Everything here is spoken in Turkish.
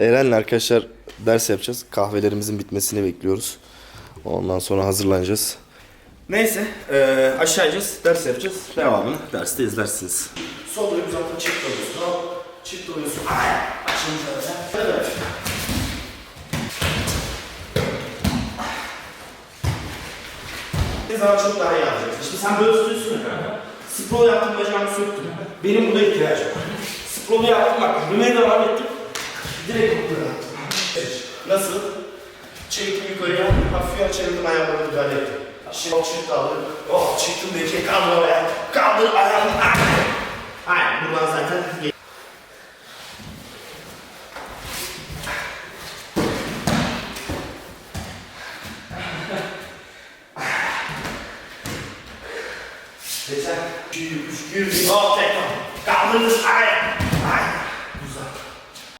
Eren'le arkadaşlar ders yapacağız. Kahvelerimizin bitmesini bekliyoruz. Ondan sonra hazırlanacağız. Neyse eee aşağı ineceğiz, ders yapacağız. Devamını derste izlersiniz. Sol bir uzatma çift alıyorsun. Hop, çift açılmış arada. Evet. Ne zaman çok daha iyi alacaksın. Şimdi sen böyle tutuyorsun ya kanka. Sprol yaptım bacağımı söktüm. Benim buna ihtiyacım var. Sprolu yaptım bak. Yürümeye devam ettim. Attım. Nasıl? Çektim yukarıya. Hafif açıldım ayağımı müdahale ettim. Şimdi çift aldım. Oh çıktım diye şey kaldır oraya. Kaldır ayağımı. Ah! Aynen buradan zaten Geçen. 2, 3, 1, 1. Oh tekrar. Kaldırmış ayağı.